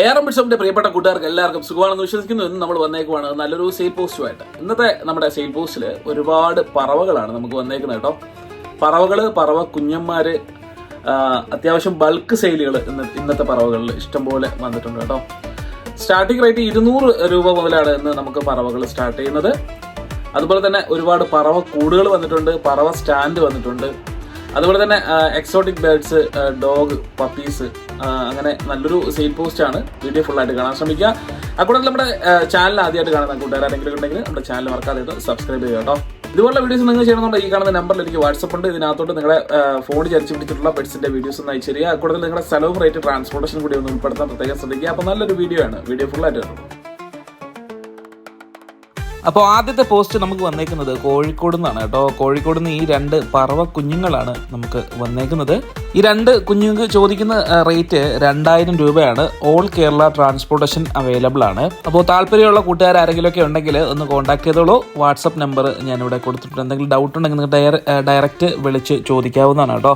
Air ബിഷപ്പിന്റെ പ്രിയപ്പെട്ട കൂട്ടുകാർക്ക് എല്ലാവർക്കും സുഖമാണെന്ന് വിശ്വസിക്കുന്നു. എന്ന് നമ്മൾ വന്നേക്കുവാണ് നല്ലൊരു സെയിൽ പോസ്റ്റുമായിട്ട് ഇന്നത്തെ നമ്മുടെ സെയിൽ പോസ്റ്റിൽ ഒരുപാട് പറവകളാണ് നമുക്ക് വന്നേക്കുന്നത് കേട്ടോ. പറവകൾ പറവ കുഞ്ഞന്മാര് അത്യാവശ്യം ബൾക്ക് സെയിലുകൾ ഇന്ന് ഇന്നത്തെ പറവകളിൽ ഇഷ്ടംപോലെ വന്നിട്ടുണ്ട് കേട്ടോ. സ്റ്റാർട്ടിംഗ് റേറ്റ് ഇരുന്നൂറ് രൂപ മുതലാണ് ഇന്ന് നമുക്ക് പറവകൾ സ്റ്റാർട്ട് ചെയ്യുന്നത്. അതുപോലെ തന്നെ ഒരുപാട് പറവ കൂടുകൾ വന്നിട്ടുണ്ട് പറവ സ്റ്റാൻഡ് വന്നിട്ടുണ്ട്. അതുപോലെ തന്നെ എക്സോട്ടിക് ബേർഡ്സ് ഡോഗ് പപ്പീസ് അങ്ങനെ നല്ലൊരു സെയിൽ പോസ്റ്റ് ആണ്. വീഡിയോ ഫുൾ ആയിട്ട് കാണാൻ ശ്രമിക്കുക. അക്കൂടെ നമ്മുടെ ചാനൽ ആദ്യമായിട്ട് കാണുന്ന കൂട്ടുകാർ ആരെങ്കിലും ഉണ്ടെങ്കിൽ നമ്മുടെ ചാനൽ മറക്കാതെ സബ്സ്ക്രൈബ് ചെയ്യുക കേട്ടോ. ഇതുപോലുള്ള വീഡിയോസ് നിങ്ങൾ ചെയ്യണമെന്നുണ്ടെങ്കിൽ ഈ കാണുന്ന നമ്പറിൽ എനിക്ക് വാട്സപ്പ് ഉണ്ട്. ഇതിനകത്തോട്ട് നിങ്ങളുടെ ഫോൺ ചരിച്ച് പിടിച്ചിട്ടുള്ള പെറ്റ്സിന്റെ വീഡിയോസ് ഒന്ന് അയച്ചു തരിക. കൂടുതൽ നിങ്ങളുടെ സ്ഥലവും റേറ്റ് ട്രാൻസ്പോർട്ടേഷൻ കൂടി ഒന്ന് ഉൾപ്പെടുത്താൻ പ്രത്യേകം ശ്രദ്ധിക്കുക. അപ്പോൾ നല്ലൊരു വീഡിയോ ആണ്. വീഡിയോ ഫുൾ ആയിട്ട് അപ്പോൾ ആദ്യത്തെ പോസ്റ്റ് നമുക്ക് വന്നേക്കുന്നത് കോഴിക്കോട് നിന്നാണ് കേട്ടോ. കോഴിക്കോട് നിന്ന് ഈ രണ്ട് പറവ കുഞ്ഞുങ്ങളാണ് നമുക്ക് വന്നേക്കുന്നത്. ഈ രണ്ട് കുഞ്ഞുങ്ങൾക്ക് ചോദിക്കുന്ന റേറ്റ് രണ്ടായിരം രൂപയാണ്. ഓൾ കേരള ട്രാൻസ്പോർട്ടേഷൻ അവൈലബിൾ ആണ്. അപ്പോൾ താല്പര്യമുള്ള കൂട്ടുകാർ ആരെങ്കിലും ഒക്കെ ഉണ്ടെങ്കിൽ ഒന്ന് കോൺടാക്ട് ചെയ്തോളൂ. വാട്സപ്പ് നമ്പർ ഞാൻ ഇവിടെ കൊടുത്തിട്ടുണ്ട്. എന്തെങ്കിലും ഡൗട്ട് ഉണ്ടെങ്കിൽ നിങ്ങൾക്ക് ഡയറക്റ്റ് വിളിച്ച് ചോദിക്കാവുന്നതാണ് കേട്ടോ.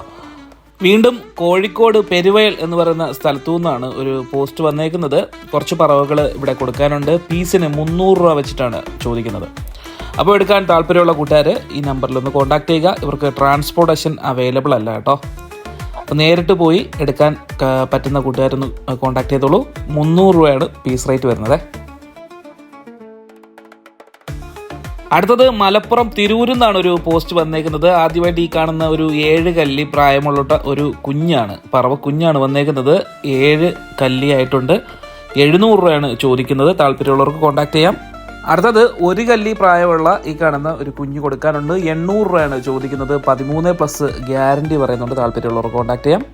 വീണ്ടും കോഴിക്കോട് പെരുവയൽ എന്ന് പറയുന്ന സ്ഥലത്തു നിന്നാണ് ഒരു പോസ്റ്റ് വന്നേക്കുന്നത്. കുറച്ച് പറവുകൾ ഇവിടെ കൊടുക്കാനുണ്ട്. പീസിന് മുന്നൂറ് രൂപ വെച്ചിട്ടാണ് ചോദിക്കുന്നത്. അപ്പോൾ എടുക്കാൻ താല്പര്യമുള്ള കൂട്ടുകാർ ഈ നമ്പറിൽ ഒന്ന് കോൺടാക്ട് ചെയ്യുക. ഇവർക്ക് ട്രാൻസ്പോർട്ടേഷൻ അവൈലബിൾ അല്ല കേട്ടോ. അപ്പോൾ നേരിട്ട് പോയി എടുക്കാൻ പറ്റുന്ന കൂട്ടുകാരൊന്ന് കോൺടാക്ട് ചെയ്തോളൂ. മുന്നൂറ് രൂപയാണ് പീസ് റേറ്റ് വരുന്നത്. അടുത്തത് മലപ്പുറം തിരൂരിൽ നിന്നാണ് ഒരു പോസ്റ്റ് വന്നേക്കുന്നത്. ആദ്യമായിട്ട് ഈ കാണുന്ന ഒരു ഏഴ് കല്ലി പ്രായമുള്ള ഒരു കുഞ്ഞാണ് പറവ കുഞ്ഞാണ് വന്നേക്കുന്നത്. ഏഴ് കല്ലി ആയിട്ടുണ്ട് എഴുന്നൂറ് രൂപയാണ് ചോദിക്കുന്നത്. താല്പര്യമുള്ളവർക്ക് കോൺടാക്ട് ചെയ്യാം. അടുത്തത് ഒരു കല്ലി പ്രായമുള്ള ഈ കാണുന്ന ഒരു കുഞ്ഞ് കൊടുക്കാനുണ്ട്. എണ്ണൂറ് രൂപയാണ് ചോദിക്കുന്നത്. പതിമൂന്ന് പ്ലസ് ഗ്യാരണ്ടി പറയുന്നുണ്ട്. താല്പര്യമുള്ളവർക്ക് കോൺടാക്ട് ചെയ്യാം.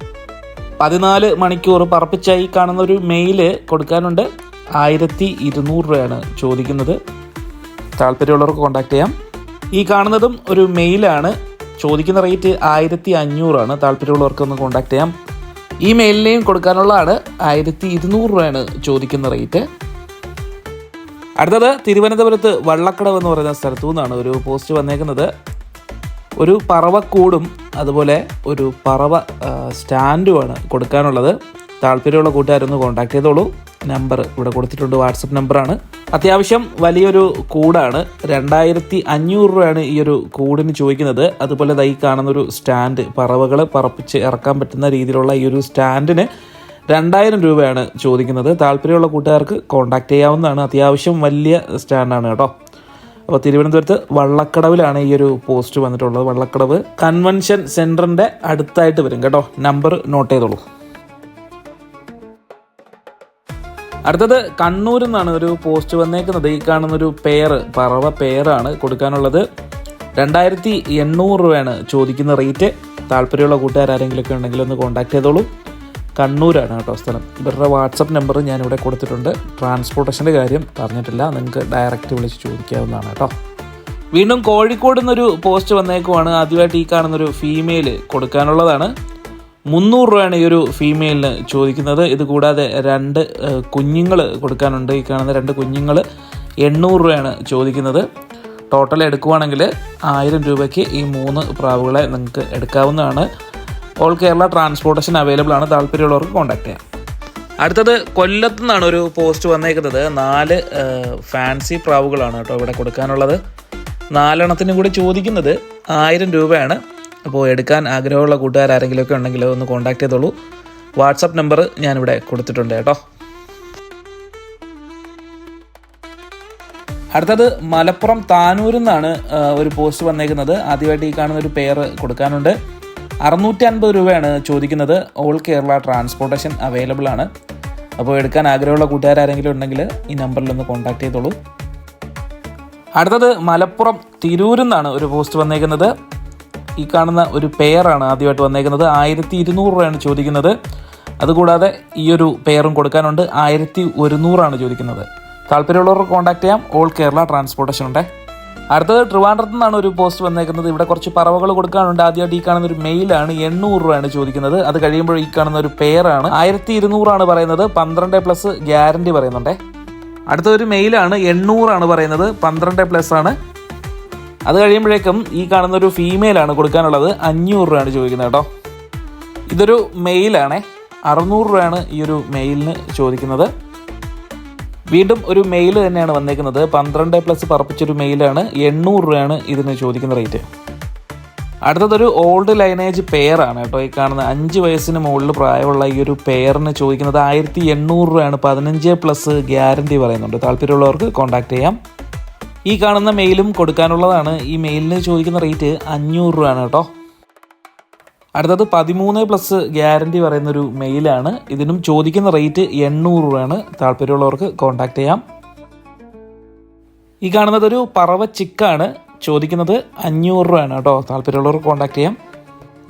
പതിനാല് മണിക്കൂർ പറപ്പിച്ച ഈ കാണുന്ന ഒരു മെയിൽ കൊടുക്കാനുണ്ട്. ആയിരത്തി ഇരുന്നൂറ് രൂപയാണ് ചോദിക്കുന്നത്. താല്പര്യമുള്ളവർക്ക് കോൺടാക്ട് ചെയ്യാം. ഈ കാണുന്നതും ഒരു മെയിലാണ് ചോദിക്കുന്ന റേറ്റ് ആയിരത്തി അഞ്ഞൂറാണ് താല്പര്യമുള്ളവർക്ക് ഒന്ന് കോൺടാക്ട് ചെയ്യാം. ഈ മെയിലിനെയും കൊടുക്കാനുള്ളതാണ്. ആയിരത്തി ഇരുന്നൂറ് രൂപയാണ് ചോദിക്കുന്ന റേറ്റ് അടുത്തത് തിരുവനന്തപുരത്ത് വള്ളക്കടവ് എന്ന് പറയുന്ന സ്ഥലത്തു നിന്നാണ് ഒരു പോസ്റ്റ് വന്നേക്കുന്നത്. ഒരു പറവക്കൂടും അതുപോലെ ഒരു പറവ സ്റ്റാൻഡുമാണ് കൊടുക്കാനുള്ളത്. താല്പര്യമുള്ള കൂട്ടുകാരൊന്ന് കോൺടാക്ട് ചെയ്തോളൂ. നമ്പർ ഇവിടെ കൊടുത്തിട്ടുണ്ട് വാട്സപ്പ് നമ്പറാണ്. അത്യാവശ്യം വലിയൊരു കൂടാണ്. രണ്ടായിരത്തി അഞ്ഞൂറ് രൂപയാണ് ഈ ഒരു കൂടിന് ചോദിക്കുന്നത്. അതുപോലെ ഈ കാണുന്ന ഒരു സ്റ്റാൻഡ് പറവകൾ പറപ്പിച്ച് ഇറക്കാൻ പറ്റുന്ന രീതിയിലുള്ള ഈ ഒരു സ്റ്റാൻഡിന് രണ്ടായിരം രൂപയാണ് ചോദിക്കുന്നത്. താല്പര്യമുള്ള കൂട്ടുകാർക്ക് കോണ്ടാക്ട് ചെയ്യാവുന്നതാണ്. അത്യാവശ്യം വലിയ സ്റ്റാൻഡാണ് കേട്ടോ. അപ്പോൾ തിരുവനന്തപുരത്ത് വള്ളക്കടവിലാണ് ഈ ഒരു പോസ്റ്റ് വന്നിട്ടുള്ളത്. വള്ളക്കടവ് കൺവെൻഷൻ സെന്ററിന്റെ അടുത്തായിട്ട് വരും കേട്ടോ. നമ്പർ നോട്ട് ചെയ്തോളൂ. അടുത്തത് കണ്ണൂരിൽ നിന്നാണ് ഒരു പോസ്റ്റ് വന്നേക്കുന്നത്. ഈ കാണുന്നൊരു പേര് പറവ പേരാണ് കൊടുക്കാനുള്ളത്. രണ്ടായിരത്തി എണ്ണൂറ് രൂപയാണ് ചോദിക്കുന്ന റേറ്റ് താല്പര്യമുള്ള കൂട്ടുകാർ ആരെങ്കിലുമൊക്കെ ഉണ്ടെങ്കിൽ ഒന്ന് കോൺടാക്ട് ചെയ്തോളൂ. കണ്ണൂരാണ് കേട്ടോ സ്ഥലം. ഇവരുടെ വാട്സപ്പ് നമ്പർ ഞാനിവിടെ കൊടുത്തിട്ടുണ്ട്. ട്രാൻസ്പോർട്ടേഷന്റെ കാര്യം പറഞ്ഞിട്ടില്ല. നിങ്ങൾക്ക് ഡയറക്റ്റ് വിളിച്ച് ചോദിക്കാവുന്നതാണ് കേട്ടോ. വീണ്ടും കോഴിക്കോട് നിന്നൊരു പോസ്റ്റ് വന്നേക്കുവാണ്. ആദ്യമായിട്ട് ഈ കാണുന്നൊരു ഫീമെയിൽ കൊടുക്കാനുള്ളതാണ്. മുന്നൂറ് രൂപയാണ് ഈ ഒരു ഫീമെയിലിന് ചോദിക്കുന്നത്. ഇത് കൂടാതെ രണ്ട് കുഞ്ഞുങ്ങൾ കൊടുക്കാനുണ്ട്. ഈ കാണുന്ന രണ്ട് കുഞ്ഞുങ്ങൾ എണ്ണൂറ് രൂപയാണ് ചോദിക്കുന്നത്. ടോട്ടൽ എടുക്കുവാണെങ്കിൽ ആയിരം രൂപയ്ക്ക് ഈ മൂന്ന് പ്രാവുകളെ നിങ്ങൾക്ക് എടുക്കാവുന്നതാണ്. ഓൾ കേരള ട്രാൻസ്പോർട്ടേഷൻ അവൈലബിൾ ആണ്. താല്പര്യമുള്ളവർക്ക് കോൺടാക്ട് ചെയ്യാം. അടുത്തത് കൊല്ലത്തു നിന്നാണ് ഒരു പോസ്റ്റ് വന്നേക്കുന്നത്. നാല് ഫാൻസി പ്രാവുകളാണ് കേട്ടോ ഇവിടെ കൊടുക്കാനുള്ളത്. നാലെണ്ണത്തിനും കൂടി ചോദിക്കുന്നത് ആയിരം രൂപയാണ്. അപ്പോൾ എടുക്കാൻ ആഗ്രഹമുള്ള കൂട്ടുകാർ ആരെങ്കിലുമൊക്കെ ഉണ്ടെങ്കിൽ ഒന്ന് കോൺടാക്ട് ചെയ്തോളൂ. വാട്സപ്പ് നമ്പർ ഞാനിവിടെ കൊടുത്തിട്ടുണ്ട് കേട്ടോ. അടുത്തത് മലപ്പുറം താനൂരിൽ നിന്നാണ് ഒരു പോസ്റ്റ് വന്നേക്കുന്നത്. ആദ്യമായിട്ട് ഈ കാണുന്ന ഒരു പേര് കൊടുക്കാനുണ്ട്. അറുന്നൂറ്റി അൻപത് രൂപയാണ് ചോദിക്കുന്നത്. ഓൾ കേരള ട്രാൻസ്പോർട്ടേഷൻ അവൈലബിൾ ആണ്. അപ്പോൾ എടുക്കാൻ ആഗ്രഹമുള്ള കൂട്ടുകാർ ആരെങ്കിലും ഉണ്ടെങ്കിൽ ഈ നമ്പറിൽ ഒന്ന് കോൺടാക്ട് ചെയ്തോളൂ. അടുത്തത് മലപ്പുറം തിരൂരിൽ നിന്നാണ് ഒരു പോസ്റ്റ് വന്നേക്കുന്നത്. ഈ കാണുന്ന ഒരു പെയറാണ് ആദ്യമായിട്ട് വന്നേക്കുന്നത്. ആയിരത്തി ഇരുന്നൂറ് രൂപയാണ് ചോദിക്കുന്നത്. അതുകൂടാതെ ഈ ഒരു പെയറും കൊടുക്കാനുണ്ട്. ആയിരത്തി ഒരുന്നൂറാണ് ചോദിക്കുന്നത്. താല്പര്യമുള്ളവർക്ക് കോൺടാക്ട് ചെയ്യാം. ഓൾ കേരള ട്രാൻസ്പോർട്ടേഷൻ ഉണ്ട്. അടുത്തത് ട്രിവാൻഡ്രത്ത് നിന്നാണ് ഒരു പോസ്റ്റ് വന്നേക്കുന്നത്. ഇവിടെ കുറച്ച് പറവകൾ കൊടുക്കാനുണ്ട്. ആദ്യമായിട്ട് ഈ കാണുന്ന ഒരു മെയിലാണ് എണ്ണൂറ് രൂപയാണ് ചോദിക്കുന്നത്. അത് കഴിയുമ്പോൾ ഈ കാണുന്ന ഒരു പെയറാണ് ആയിരത്തി ഇരുന്നൂറാണ് പറയുന്നത്. പന്ത്രണ്ട് പ്ലസ് ഗ്യാരണ്ടി പറയുന്നുണ്ടേ. അടുത്ത ഒരു മെയിലാണ് എണ്ണൂറാണ് പറയുന്നത്. പന്ത്രണ്ട് പ്ലസ് ആണ്. അത് കഴിയുമ്പോഴേക്കും ഈ കാണുന്ന ഒരു ഫീമെയിലാണ് കൊടുക്കാനുള്ളത്. അഞ്ഞൂറ് രൂപയാണ് ചോദിക്കുന്നത് കേട്ടോ. ഇതൊരു മെയിലാണേ അറുന്നൂറ് രൂപയാണ് ഈ ഒരു മെയിലിന് ചോദിക്കുന്നത്. വീണ്ടും ഒരു മെയിൽ തന്നെയാണ് വന്നേക്കുന്നത്. പന്ത്രണ്ട് പ്ലസ് പറപ്പിച്ചൊരു മെയിലാണ് എണ്ണൂറ് രൂപയാണ് ഇതിന് ചോദിക്കുന്ന റേറ്റ് അടുത്തതൊരു ഓൾഡ് ലൈനേജ് പെയറാണ് കേട്ടോ. ഈ കാണുന്ന അഞ്ച് വയസ്സിന് മുകളിൽ പ്രായമുള്ള ഈ ഒരു പെയറിന് ചോദിക്കുന്നത് ആയിരത്തി എണ്ണൂറ് രൂപയാണ്. പതിനഞ്ച് പ്ലസ് ഗ്യാരണ്ടി പറയുന്നുണ്ട്. താല്പര്യമുള്ളവർക്ക് കോൺടാക്ട് ചെയ്യാം. ഈ കാണുന്ന മെയിലും കൊടുക്കാനുള്ളതാണ്. ഈ മെയിലിന് ചോദിക്കുന്ന റേറ്റ് അഞ്ഞൂറ് രൂപയാണ് കേട്ടോ. അടുത്തത് പതിമൂന്ന് പ്ലസ് ഗ്യാരണ്ടി പറയുന്നൊരു മെയിലാണ് ഇതിനും ചോദിക്കുന്ന റേറ്റ് എണ്ണൂറ് രൂപയാണ്. താല്പര്യമുള്ളവർക്ക് കോൺടാക്ട് ചെയ്യാം. ഈ കാണുന്നത് ഒരു പറവ ചിക്കാണ് ചോദിക്കുന്നത് അഞ്ഞൂറ് രൂപയാണ് കേട്ടോ. താല്പര്യമുള്ളവർക്ക് കോൺടാക്ട് ചെയ്യാം.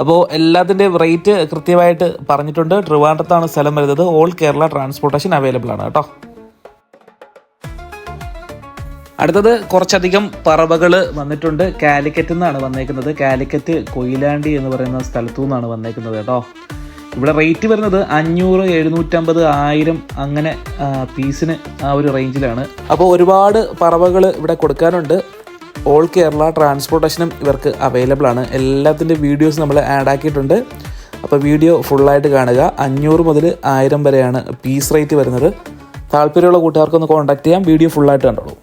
അപ്പോൾ എല്ലാത്തിന്റെയും റേറ്റ് കൃത്യമായിട്ട് പറഞ്ഞിട്ടുണ്ട്. ട്രിവാൻഡ്രത്താണ് സ്ഥലം വരുന്നത്. ഓൾ കേരള ട്രാൻസ്പോർട്ടേഷൻ അവൈലബിൾ ആണ് കേട്ടോ. അടുത്തത് കുറച്ചധികം പറവകൾ വന്നിട്ടുണ്ട്. കാലിക്കറ്റ് നിന്നാണ് വന്നേക്കുന്നത്. കാലിക്കറ്റ് കൊയിലാണ്ടി എന്ന് പറയുന്ന സ്ഥലത്തു നിന്നാണ് വന്നേക്കുന്നത് കേട്ടോ. ഇവിടെ റേറ്റ് വരുന്നത് അഞ്ഞൂറ് എഴുന്നൂറ്റമ്പത് ആയിരം അങ്ങനെ പീസിന് ആ ഒരു റേഞ്ചിലാണ് അപ്പോൾ ഒരുപാട് പറവകൾ ഇവിടെ കൊടുക്കാനുണ്ട്. ഓൾ കേരള ട്രാൻസ്പോർട്ടേഷനും ഇവർക്ക് അവൈലബിൾ ആണ്. എല്ലാത്തിന്റെ വീഡിയോസ് നമ്മൾ ആഡ് ആക്കിയിട്ടുണ്ട്. അപ്പോൾ വീഡിയോ ഫുള്ളായിട്ട് കാണുക. അഞ്ഞൂറ് മുതൽ ആയിരം വരെയാണ് പീസ് റേറ്റ് വരുന്നത്. താല്പര്യമുള്ള കൂട്ടുകാർക്കൊന്ന് കോൺടാക്ട് ചെയ്യാം. വീഡിയോ ഫുള്ളായിട്ട് കണ്ടോളൂ.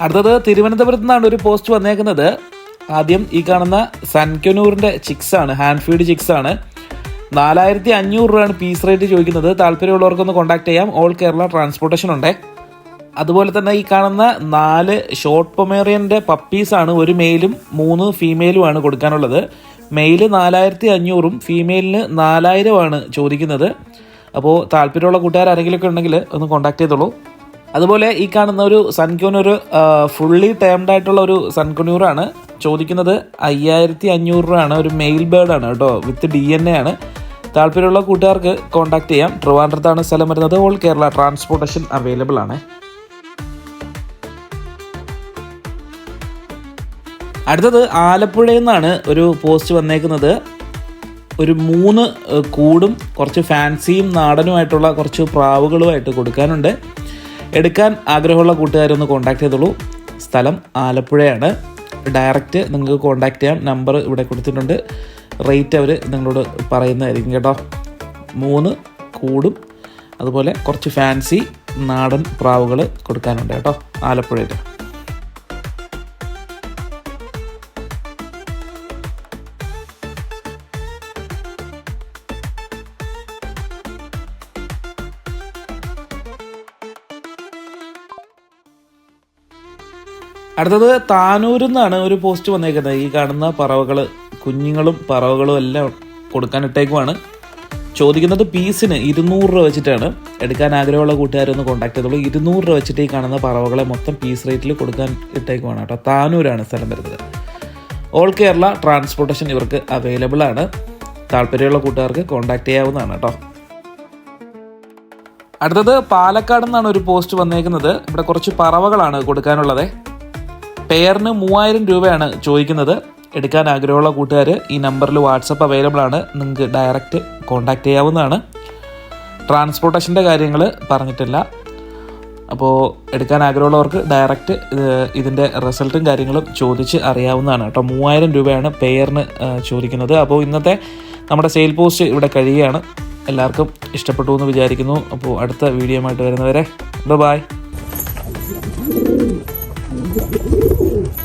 അടുത്തത് തിരുവനന്തപുരത്ത് നിന്നാണ് ഒരു പോസ്റ്റ് വന്നേക്കുന്നത്. ആദ്യം ഈ കാണുന്ന സൻകനൂറിന്റെ ആണ് ഹാൻഡ് ഫീഡ് ചിക്സ് ആണ്. നാലായിരത്തി അഞ്ഞൂറ് രൂപയാണ് പീസ് റേറ്റ് ചോദിക്കുന്നത്. താല്പര്യമുള്ളവർക്കൊന്ന് കോൺടാക്ട് ചെയ്യാം. ഓൾ കേരള ട്രാൻസ്പോർട്ടേഷൻ ഉണ്ട്. അതുപോലെ തന്നെ ഈ കാണുന്ന നാല് ഷോർട്ട് പൊമേറിയന്റെ പപ്പീസാണ് ഒരു മെയിലും മൂന്ന് ഫീമെയിലുമാണ് കൊടുക്കാനുള്ളത്. മെയിൽ നാലായിരത്തി അഞ്ഞൂറും ഫീമെയിലിന് നാലായിരമാണ് ചോദിക്കുന്നത്. അപ്പോൾ താല്പര്യമുള്ള കൂട്ടുകാർ ആരെങ്കിലുമൊക്കെ ഉണ്ടെങ്കിൽ ഒന്ന് കോൺടാക്ട് ചെയ്തോളൂ. അതുപോലെ ഈ കാണുന്ന ഒരു സൺക്യൂനൂർ ഫുള്ളി ടേംഡ് ആയിട്ടുള്ള ഒരു സൺക്യൂനൂറാണ് ചോദിക്കുന്നത് അയ്യായിരത്തി അഞ്ഞൂറ് രൂപയാണ് ഒരു മെയിൽ ആണ് കേട്ടോ വിത്ത് ഡി എൻ എ ആണ്. താല്പര്യമുള്ള കൂട്ടുകാർക്ക് കോൺടാക്ട് ചെയ്യാം. ട്രിവാൻഡ്രത്താണ് സ്ഥലം വരുന്നത്. ഓൾ കേരള ട്രാൻസ്പോർട്ടേഷൻ അവൈലബിൾ ആണ്. അടുത്തത് ആലപ്പുഴയിൽ നിന്നാണ് ഒരു പോസ്റ്റ് വന്നേക്കുന്നത്. ഒരു മൂന്ന് കൂടും കുറച്ച് ഫാൻസിയും നാടനുമായിട്ടുള്ള കുറച്ച് പ്രാവുകളുമായിട്ട് കൊടുക്കാനുണ്ട്. എടുക്കാൻ ആഗ്രഹമുള്ള കൂട്ടുകാരൊന്ന് കോൺടാക്ട് ചെയ്തോളൂ. സ്ഥലം ആലപ്പുഴയാണ്. ഡയറക്റ്റ് നിങ്ങൾക്ക് കോൺടാക്ട് ചെയ്യാം. നമ്പർ ഇവിടെ കൊടുത്തിട്ടുണ്ട്. റേറ്റ് അവർ നിങ്ങളോട് പറയുന്നതായിരിക്കും കേട്ടോ. മൂന്ന് കൂടും. അതുപോലെ കുറച്ച് ഫാൻസി നാടൻ പ്രാവുകൾ കൊടുക്കാനുണ്ട് കേട്ടോ. ആലപ്പുഴയിൽ അടുത്തത് താനൂരിൽ നിന്നാണ് ഒരു പോസ്റ്റ് വന്നേക്കുന്നത്. ഈ കാണുന്ന പറവകൾ കുഞ്ഞുങ്ങളും പറവകളും എല്ലാം കൊടുക്കാനിട്ടേക്കുമാണ് ചോദിക്കുന്നത് പീസിന് ഇരുന്നൂറ് രൂപ വെച്ചിട്ടാണ്. എടുക്കാൻ ആഗ്രഹമുള്ള കൂട്ടുകാരൊന്ന് കോൺടാക്ട് ചെയ്തോളൂ. ഇരുന്നൂറ് രൂപ വെച്ചിട്ട് ഈ കാണുന്ന പറവകളെ മൊത്തം പീസ് റേറ്റിൽ കൊടുക്കാൻ ഇട്ടേക്കുമാണ് കേട്ടോ. താനൂരാണ് സ്ഥലം വരുന്നത്. ഓൾ കേരള ട്രാൻസ്പോർട്ടേഷൻ ഇവർക്ക് അവൈലബിൾ ആണ്. താല്പര്യമുള്ള കൂട്ടുകാർക്ക് കോൺടാക്ട് ചെയ്യാവുന്നതാണ് കേട്ടോ. അടുത്തത് പാലക്കാട് നിന്നാണ് ഒരു പോസ്റ്റ് വന്നേക്കുന്നത്. ഇവിടെ കുറച്ച് പറവകളാണ് കൊടുക്കാനുള്ളത്. പെയറിന് മൂവായിരം രൂപയാണ് ചോദിക്കുന്നത്. എടുക്കാൻ ആഗ്രഹമുള്ള കൂട്ടുകാർ ഈ നമ്പറിൽ വാട്സപ്പ് അവൈലബിൾ ആണ്. നിങ്ങൾക്ക് ഡയറക്റ്റ് കോൺടാക്ട് ചെയ്യാവുന്നതാണ്. ട്രാൻസ്പോർട്ടേഷന്റെ കാര്യങ്ങൾ പറഞ്ഞിട്ടില്ല. അപ്പോൾ എടുക്കാൻ ആഗ്രഹമുള്ളവർക്ക് ഡയറക്റ്റ് ഇതിന്റെ റിസൾട്ടും കാര്യങ്ങളും ചോദിച്ച് അറിയാവുന്നതാണ്. കേട്ടോ മൂവായിരം രൂപയാണ് പെയറിന് ചോദിക്കുന്നത്. അപ്പോൾ ഇന്നത്തെ നമ്മുടെ സെയിൽ പോസ്റ്റ് ഇവിടെ കഴിയുകയാണ്. എല്ലാവർക്കും ഇഷ്ടപ്പെട്ടു എന്ന് വിചാരിക്കുന്നു. അപ്പോൾ അടുത്ത വീഡിയോ ആയിട്ട് വരുന്നവരെ ബൈ Uh!